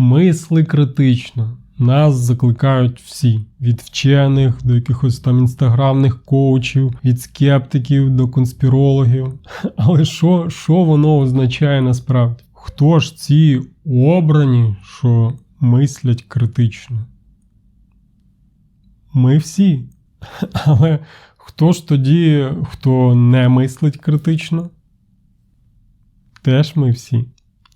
Мисли критично. Нас закликають всі: від вчених до якихось там інстаграмних коучів, від скептиків до конспірологів. Але що, що воно означає насправді? Хто ж ці обрані, що мислять критично? Ми всі. Але хто ж тоді, хто не мислить критично? Теж ми всі.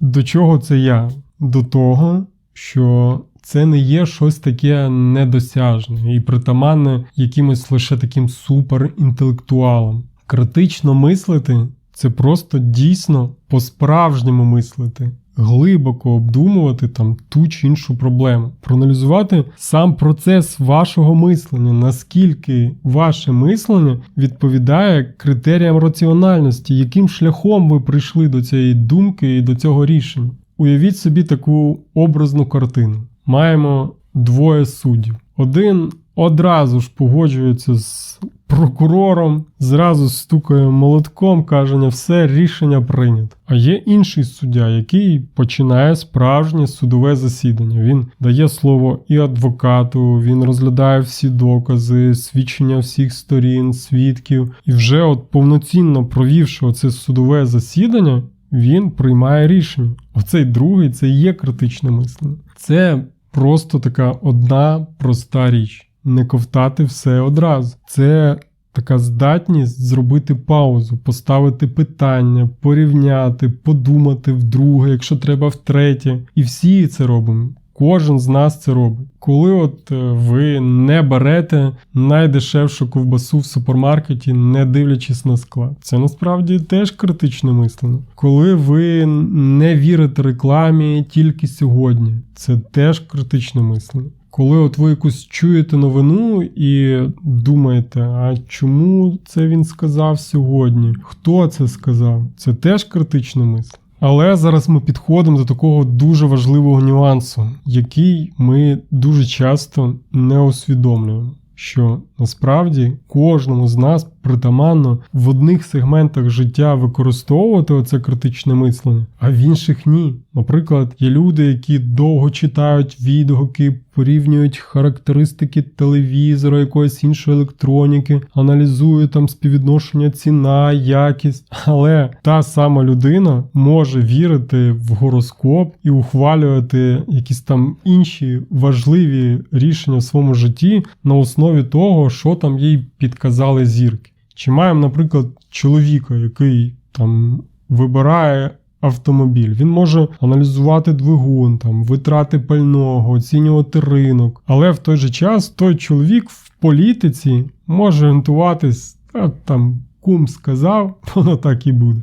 До чого це я? До того, що це не є щось таке недосяжне і притаманне якимось лише таким суперінтелектуалам. Критично мислити це просто дійсно по-справжньому мислити, глибоко обдумувати там ту чи іншу проблему, проаналізувати сам процес вашого мислення, наскільки ваше мислення відповідає критеріям раціональності, яким шляхом ви прийшли до цієї думки і до цього рішення. Уявіть собі таку образну картину. Маємо двоє суддів. Один одразу ж погоджується з прокурором, зразу стукає молотком, каже, все рішення прийнято. А є інший суддя, який починає справжнє судове засідання. Він дає слово і адвокату, він розглядає всі докази, свідчення всіх сторін, свідків, і вже от повноцінно провівши оце судове засідання. Він приймає рішення. Оцей другий це є критичне мислення. Це просто така одна проста річ. Не ковтати все одразу. Це така здатність зробити паузу, поставити питання, порівняти, подумати вдруге, якщо треба втретє. І всі це робимо. Кожен з нас це робить. Коли от е, ви не берете найдешевшу ковбасу в супермаркеті, не дивлячись на склад, це насправді теж критичне мислення. Коли ви не вірите рекламі тільки сьогодні, це теж критичне мислення. Коли от ви якусь чуєте новину і думаєте, а чому це він сказав сьогодні? Хто це сказав? Це теж критичне мислення. Але зараз ми підходимо до такого дуже важливого нюансу, який ми дуже часто не усвідомлюємо. Що насправді кожному з нас притаманно в одних сегментах життя використовувати оце критичне мислення, а в інших ні. Наприклад, є люди, які довго читають відгуки, порівнюють характеристики телевізора, якоїсь іншої електроніки, аналізують там співвідношення ціна, якість. Але та сама людина може вірити в гороскоп і ухвалювати якісь там інші важливі рішення в своєму житті на основі того, що там їй підказали зірки. Чи маємо, наприклад, чоловіка, який там вибирає автомобіль, він може аналізувати двигун, там витрати пального, оцінювати ринок, але в той же час той чоловік в політиці може орієнтуватись, а там кум сказав, воно так і буде.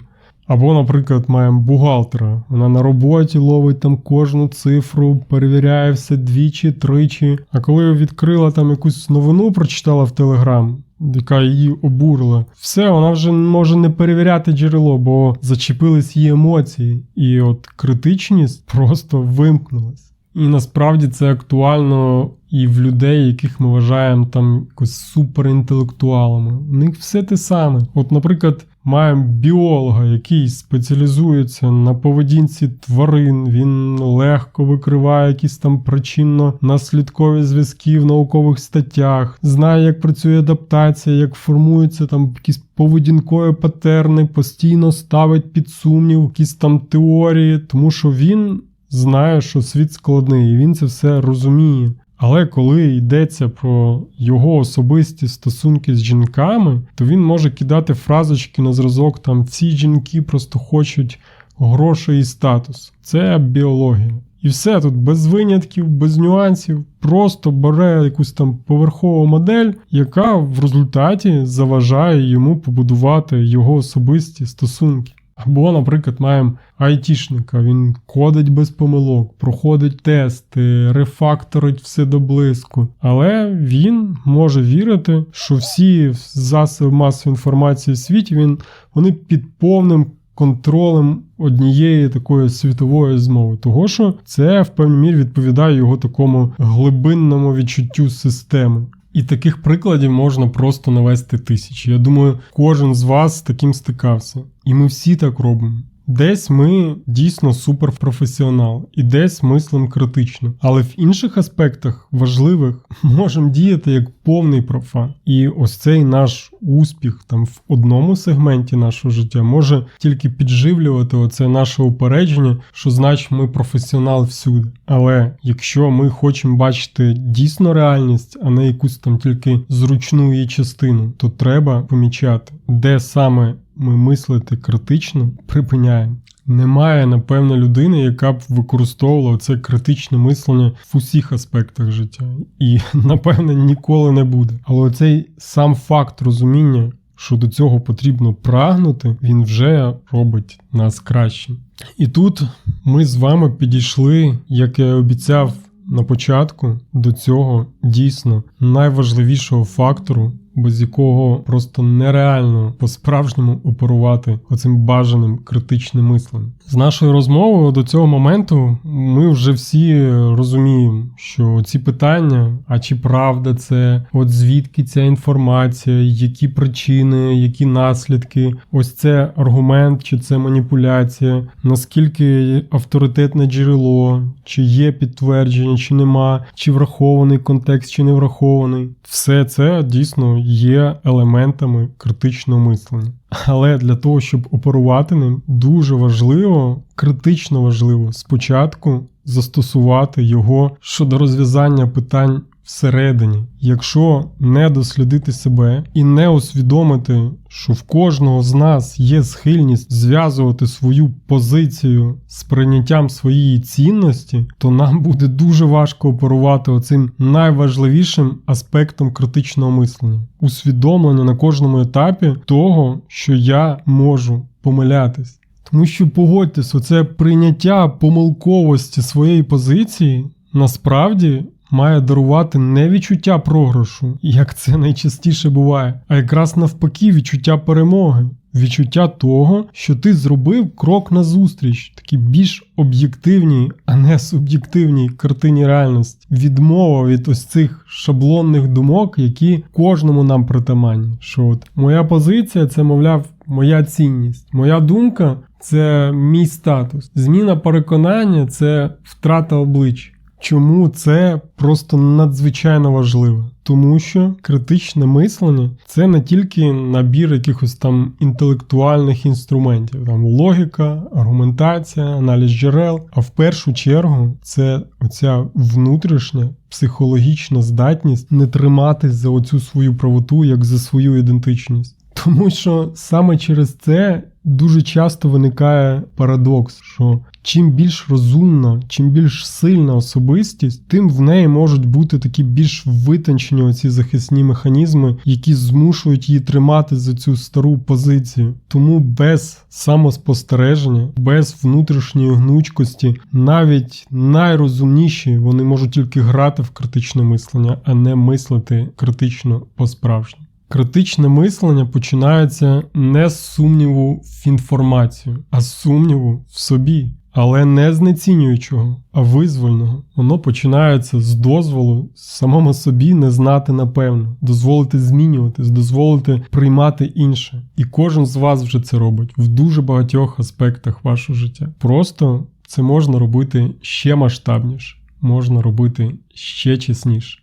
Або, наприклад, маємо бухгалтера. Вона на роботі ловить там кожну цифру, перевіряє все двічі, тричі. А коли відкрила там якусь новину, прочитала в Телеграм, яка її обурила, все, вона вже може не перевіряти джерело, бо зачепились її емоції, і от критичність просто вимкнулась. І насправді це актуально і в людей, яких ми вважаємо там якось суперінтелектуалами. У них все те саме. От, наприклад. Маємо біолога, який спеціалізується на поведінці тварин. Він легко викриває якісь там причинно-наслідкові зв'язки в наукових статтях, знає, як працює адаптація, як формуються там якісь поведінкові патерни, постійно ставить під сумнів якісь там теорії, тому що він знає, що світ складний, і він це все розуміє. Але коли йдеться про його особисті стосунки з жінками, то він може кидати фразочки на зразок там всі жінки просто хочуть грошей і статус. Це біологія. І все тут без винятків, без нюансів, просто бере якусь там поверхову модель, яка в результаті заважає йому побудувати його особисті стосунки. Або, наприклад, маємо айтішника, він кодить без помилок, проходить тести, рефакторить все до блиску. Але він може вірити, що всі засоби масової інформації в світі він, вони під повним контролем однієї такої світової змови. Того що це в певній мірі відповідає його такому глибинному відчуттю системи. І таких прикладів можна просто навести тисячі. Я думаю, кожен з вас з таким стикався. І ми всі так робимо. Десь ми дійсно суперпрофесіонал, і десь мислим критично. Але в інших аспектах важливих можемо діяти як повний профан. І ось цей наш успіх там в одному сегменті нашого життя може тільки підживлювати оце наше упередження, що значить ми професіонал всюди. Але якщо ми хочемо бачити дійсно реальність, а не якусь там тільки зручну її частину, то треба помічати, де саме ми мислити критично, припиняємо. Немає, напевно, людини, яка б використовувала це критичне мислення в усіх аспектах життя. І, напевно, ніколи не буде. Але цей сам факт розуміння, що до цього потрібно прагнути, він вже робить нас кращим. І тут ми з вами підійшли, як я обіцяв на початку, до цього дійсно найважливішого фактору, без якого просто нереально по-справжньому оперувати оцим бажаним критичним мисленням. З нашою розмовою до цього моменту ми вже всі розуміємо, що ці питання, а чи правда це, от звідки ця інформація, які причини, які наслідки, ось це аргумент, чи це маніпуляція, наскільки авторитетне джерело, чи є підтвердження, чи нема, чи врахований контекст, чи не врахований, все це дійсно є елементами критичного мислення. Але для того, щоб оперувати ним, дуже важливо, критично важливо спочатку застосувати його щодо розв'язання питань всередині. Якщо не дослідити себе і не усвідомити, що в кожного з нас є схильність зв'язувати свою позицію з прийняттям своєї цінності, то нам буде дуже важко оперувати оцим найважливішим аспектом критичного мислення усвідомлення на кожному етапі того, що я можу помилятись. Тому що погодьтесь, оце прийняття помилковості своєї позиції насправді має дарувати не відчуття програшу, як це найчастіше буває, а якраз навпаки відчуття перемоги. Відчуття того, що ти зробив крок назустріч, такі більш об'єктивній, а не суб'єктивній картині реальності. Відмова від ось цих шаблонних думок, які кожному нам притаманні. Що от моя позиція це, мовляв, моя цінність, моя думка це мій статус. Зміна переконання це втрата обличчя. Чому це просто надзвичайно важливо? Тому що критичне мислення це не тільки набір якихось там інтелектуальних інструментів, там логіка, аргументація, аналіз джерел. А в першу чергу це оця внутрішня психологічна здатність не триматись за оцю свою правоту як за свою ідентичність. Тому що саме через це дуже часто виникає парадокс, що чим більш розумна, чим більш сильна особистість, тим в неї можуть бути такі більш витончені оці захисні механізми, які змушують її тримати за цю стару позицію. Тому без самоспостереження, без внутрішньої гнучкості, навіть найрозумніші вони можуть тільки грати в критичне мислення, а не мислити критично по-справжньому. Критичне мислення починається не з сумніву в інформацію, а з сумніву в собі, але не знецінюючого, а визвольного. Воно починається з дозволу самому собі не знати напевно, дозволити змінюватись, дозволити приймати інше. І кожен з вас вже це робить в дуже багатьох аспектах вашого життя. Просто це можна робити ще масштабніше, можна робити ще чесніше.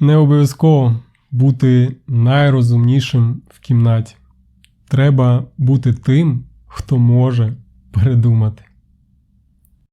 Не обов'язково бути найрозумнішим в кімнаті. Треба бути тим, хто може передумати.